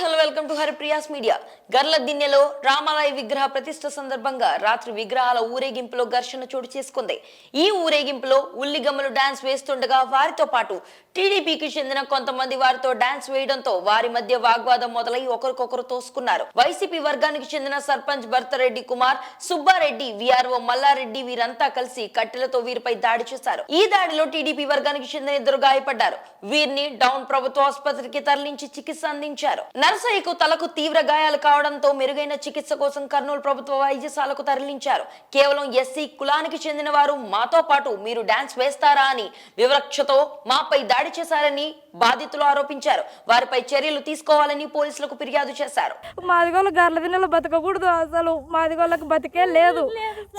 Hello welcome to Haripriya's media. గర్ల దిన్నెలో రామాలయ విగ్రహ ప్రతిష్ట సందర్భంగా రాత్రి విగ్రహాల ఊరేగింపులో ఘర్షణ చోటు చేసుకుంది. ఈ ఊరేగింపులో ఉల్లిగమ్మలు డాన్స్ వేస్తుండగా వారితో పాటు టీడీపీకి చెందిన కొంతమంది వారితో డాన్స్ వేయడంతో వారి మధ్య వాగ్వాదం మొదలై ఒకరికొకరు తోసుకున్నారు. వైసీపీ వర్గానికి చెందిన సర్పంచ్ భర్తరెడ్డి కుమార్ సుబ్బారెడ్డి విఆర్ఓ మల్లారెడ్డి వీరంతా కలిసి కట్టెలతో వీరిపై దాడి చేశారు. ఈ దాడిలో టీడీపీ వర్గానికి చెందిన ఇద్దరు గాయపడ్డారు. వీరిని డౌన్ ప్రభుత్వ ఆసుపత్రికి తరలించి చికిత్స అందించారు. నర్సయ్యకు తలకు తీవ్ర గాయాలు కావడంతో మెరుగైన చికిత్స కోసం కర్నూలు ప్రభుత్వ వైద్యశాలకు తరలించారు. కేవలం ఎస్సీ కులానికి చెందిన వారు మాతో పాటు మీరు డాన్స్ వేస్తారా అని వివక్షతో మాపై దాడి చేశారని బాధితులు ఆరోపించారు. వారిపై చర్యలు తీసుకోవాలని పోలీసులకు ఫిర్యాదు చేశారు. మాదిగోళ్ళు గర్ల బతకకూడదు అసలు. మాదిగోళ్ళకి బతికే లేదు.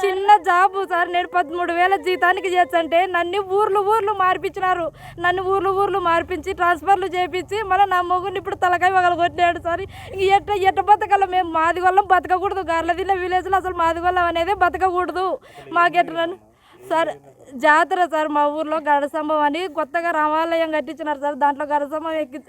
చిన్న జాబు సార్ నేను పదమూడు వేల జీతానికి చేస్తంటే నన్ను ఊర్లు ఊర్లు మార్పించినారు. నన్ను ఊర్లు ఊర్లు మార్పించి ట్రాన్స్ఫర్లు చేపించి మళ్ళీ నా మొగుని ఇప్పుడు తలకాయ పగల కొట్టాడు సార్. ఇంక ఎట్ట ఎట్ట బతకాల మేము మాదిగోళ్ళం బతకకూడదు. గర్ల విలేజ్లో అసలు మాదిగోళ్ళం అనేది బతకకూడదు. మాకెట్లా సార్ జాతర సార్ మా ఊర్లో గడసంభం అని కొత్తగా రామాలయం కట్టించినారు సార్. దాంట్లో గడసంభం ఎక్కి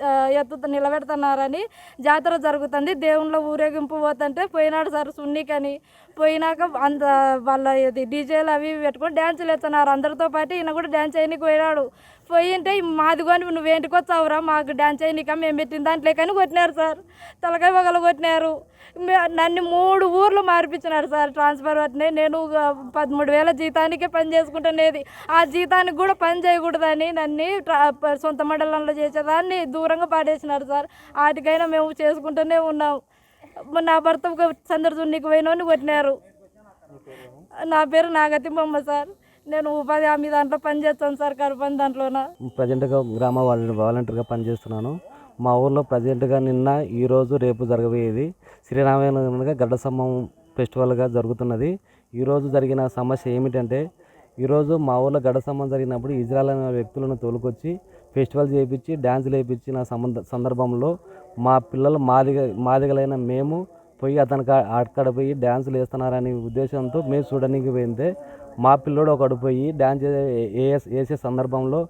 ఎత్తు నిలబెడుతున్నారని జాతర జరుగుతుంది. దేవుళ్ళ ఊరేగింపు పోతుంటే పోయినాడు సార్ సున్నికని పోయినాక అంత వాళ్ళ ఇది డీజేలు అవి పెట్టుకొని డ్యాన్సులు వేస్తున్నారు. అందరితో పాటు ఈయన కూడా డ్యాన్స్ అయినకి పోయినాడు. పోయింటే మాదిగోని నువ్వు ఏంటికి వచ్చావురా మాకు డ్యాన్స్ అయినాక మేము పెట్టిన దాంట్లో కానీ కొట్టినారు సార్. తలకాయ ఒకళ్ళు కొట్టినారు. నన్ను మూడు ఊర్లు మార్పించినారు సార్ ట్రాన్స్ఫర్ వచ్చినాయి నేను పదమూడు వేల జీతానికే పని చేసుకుంటునేది ఆ జీతానికి కూడా పని చేయకూడదని నన్ను ట్రా- ప- సొంత మండలంలో చేసేదాన్ని దూరంగా పాడేసినారు సార్. వాటికైనా మేము చేసుకుంటూనే ఉన్నాం. నా భర్త ఒక సందర్ పోయినోని కొట్టినారు. నా పేరు నాగతి బొమ్మ సార్. నేను ఉపాధి హామీ దాంట్లో పని చేస్తాను సార్ కరుపని దాంట్లోన? ప్రజెంట్గా గ్రామ వాల- వాలంటీర్గా పనిచేస్తున్నాను. మా ఊర్లో ప్రజెంట్గా నిన్న ఈరోజు రేపు జరగబోయేది శ్రీరామనగరంగా గడ్డ సమ్మం ఫెస్టివల్గా జరుగుతున్నది. ఈరోజు జరిగిన సమస్య ఏమిటంటే ఈరోజు మా ఊర్లో గడ్డ సంబంధం జరిగినప్పుడు ఇజ్రాయల్ అనే వ్యక్తులను తోలుకొచ్చి ఫెస్టివల్ చేయించి డ్యాన్సులు వేయించిన సంబంధ సందర్భంలో మా పిల్లలు మాదిగ మాదిగలైన మేము పోయి అతనికి అక్కడ పోయి డ్యాన్సులు వేస్తున్నారనే ఉద్దేశంతో మేము చూడడానికి పోయిందే మా పిల్లోడు ఒకడు పోయి డ్యాన్స్ వేసే వేసే సందర్భంలో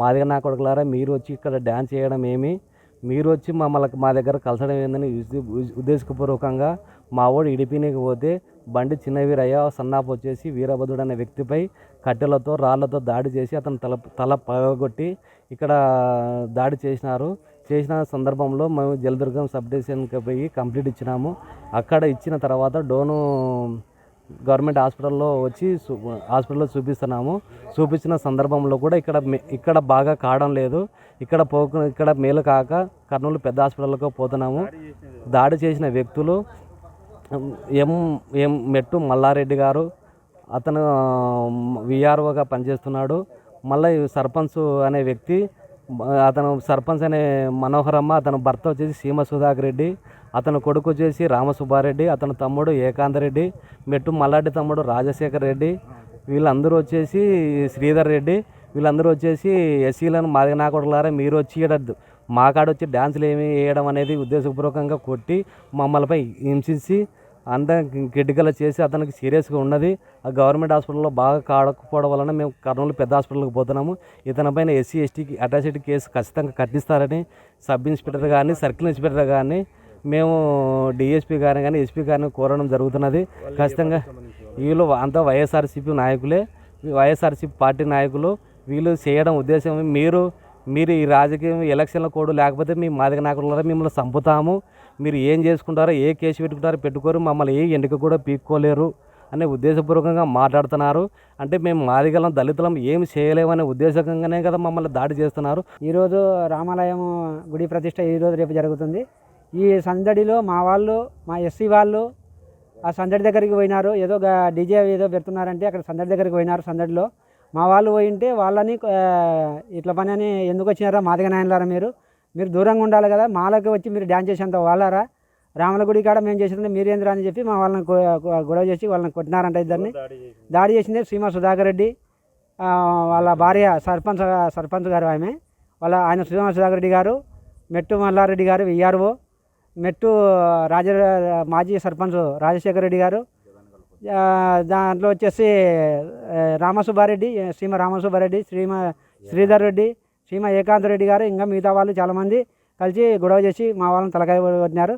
దగ్గర నా కొడుకులారా మీరు వచ్చి ఇక్కడ డ్యాన్స్ చేయడం ఏమి? మీరు వచ్చి మమ్మల్ని మా దగ్గర కలసడం ఏందని ఉద్దేశపూర్వకంగా మా వాడు ఇడిపినీకి పోతే బండి చిన్న వీరయ్య సన్నాపు వచ్చేసి వీరభద్రుడు అనే వ్యక్తిపై కట్టెలతో రాళ్ళతో దాడి చేసి అతను తల తల పగగొట్టి ఇక్కడ దాడి చేసినారు. చేసిన సందర్భంలో మేము జలదుర్గం సబ్ డివిజన్కి పోయి కంప్లీట్ ఇచ్చినాము. అక్కడ ఇచ్చిన తర్వాత డోను గవర్నమెంట్ హాస్పిటల్లో వచ్చి హాస్పిటల్లో చూపిస్తున్నాము. చూపించిన సందర్భంలో కూడా ఇక్కడ ఇక్కడ బాగా కావడం లేదు. ఇక్కడ పోకు ఇక్కడ మేలు కాక కర్నూలు పెద్ద హాస్పిటల్కి పోతున్నాము. దాడి చేసిన వ్యక్తులు ఎం ఎం మెట్టు మల్లారెడ్డి గారు అతను విఆర్ఓగా పనిచేస్తున్నాడు. మళ్ళీ సర్పంచ్ అనే వ్యక్తి అతను సర్పంచ్ అనే మనోహరమ్మ అతను భర్త వచ్చేసి సీమ సుధాకర్ రెడ్డి. అతను కొడుకు వచ్చేసి రామసుబ్బారెడ్డి అతని తమ్ముడు ఏకాంతరెడ్డి మెట్టు మల్లాడి తమ్ముడు రాజశేఖర్ రెడ్డి వీళ్ళందరూ వచ్చేసి శ్రీధర్ రెడ్డి వీళ్ళందరూ వచ్చేసి ఎస్సీలను మాది నా కొడుకులారా మీరు వచ్చి ఈడ మా కాడ వచ్చి డ్యాన్సులు ఏమి వేయడం అనేది ఉద్దేశపూర్వకంగా కొట్టి మమ్మల్పై హింసించి అంత క్రిటికల్ చేసి అతనికి సీరియస్గా ఉన్నది. ఆ గవర్నమెంట్ హాస్పిటల్లో బాగా కాడకపోవడం వలన మేము కర్నూలు పెద్ద హాస్పిటల్కి పోతున్నాము. ఇతనిపైన ఎస్సీ ఎస్టీకి అటాసిటీ కేసు ఖచ్చితంగా కట్టిస్తారని సబ్ ఇన్స్పెక్టర్ కానీ సర్కిల్ ఇన్స్పెక్టర్ కానీ మేము డిఎస్పీ గారిని కానీ ఎస్పీ గారిని కోరడం జరుగుతున్నది. ఖచ్చితంగా వీళ్ళు. అంతా వైఎస్ఆర్సీపీ నాయకులే. వైఎస్ఆర్సీపీ పార్టీ నాయకులు. వీళ్ళు చేయడం ఉద్దేశం మీరు మీరు ఈ రాజకీయం ఎలక్షన్ల కోడ్ లేకపోతే మీ మాదిగ నాయకుల మిమ్మల్ని చంపుతాము. మీరు ఏం చేసుకుంటారో ఏ కేసు పెట్టుకుంటారో పెట్టుకోరు. మమ్మల్ని ఏ ఎన్నిక కూడా పీక్కోలేరు అనే ఉద్దేశపూర్వకంగా మాట్లాడుతున్నారు. అంటే మేము మాదిగలం దళితులం ఏం చేయలేమనే ఉద్దేశంగానే కదా మమ్మల్ని దాడి చేస్తున్నారు. ఈరోజు రామాలయం గుడి ప్రతిష్ట ఈరోజు రేపు జరుగుతుంది. ఈ సందడిలో మా వాళ్ళు మా ఎస్సీ వాళ్ళు ఆ సందడి దగ్గరికి పోయినారు. ఏదో డీజే ఏదో పెడుతున్నారంటే అక్కడ సందడి దగ్గరికి పోయినారు సందడిలో. మా వాళ్ళు పోయింటే వాళ్ళని ఇట్లా పని అని ఎందుకు వచ్చినారా? మాదిగ నాయనలారా మీరు? మీరు దూరంగా ఉండాలి కదా మాలకి వచ్చి మీరు డ్యాన్స్ చేసేంత వాళ్ళారా? రాముల గుడి కాడ మేము చేసింది మీరేంద్రా అని చెప్పి మా వాళ్ళని గొడవ చేసి వాళ్ళని కొట్టినారంట ఇద్దరిని. దాడి చేసింది సీమ సుధాకర్ రెడ్డి. వాళ్ళ భార్య సర్పంచ్ సర్పంచ్ గారు ఆమె. వాళ్ళ ఆయన శ్రీనివాస సుధాకర్ రెడ్డి గారు మెట్టు మల్లారెడ్డి గారు విఆర్ఓ. మెట్టు రాజ మాజీ సర్పంచ్ రాజశేఖర రెడ్డి గారు దాంట్లో వచ్చేసి రామసుబ్బారెడ్డి సీమ రామసుబ్బారెడ్డి శ్రీమ శ్రీధర్ రెడ్డి సీమ ఏకాంత్ రెడ్డి గారు ఇంకా మిగతా వాళ్ళు చాలామంది కలిసి గొడవ చేసి మా వాళ్ళని తలకాయ కొట్టినారు.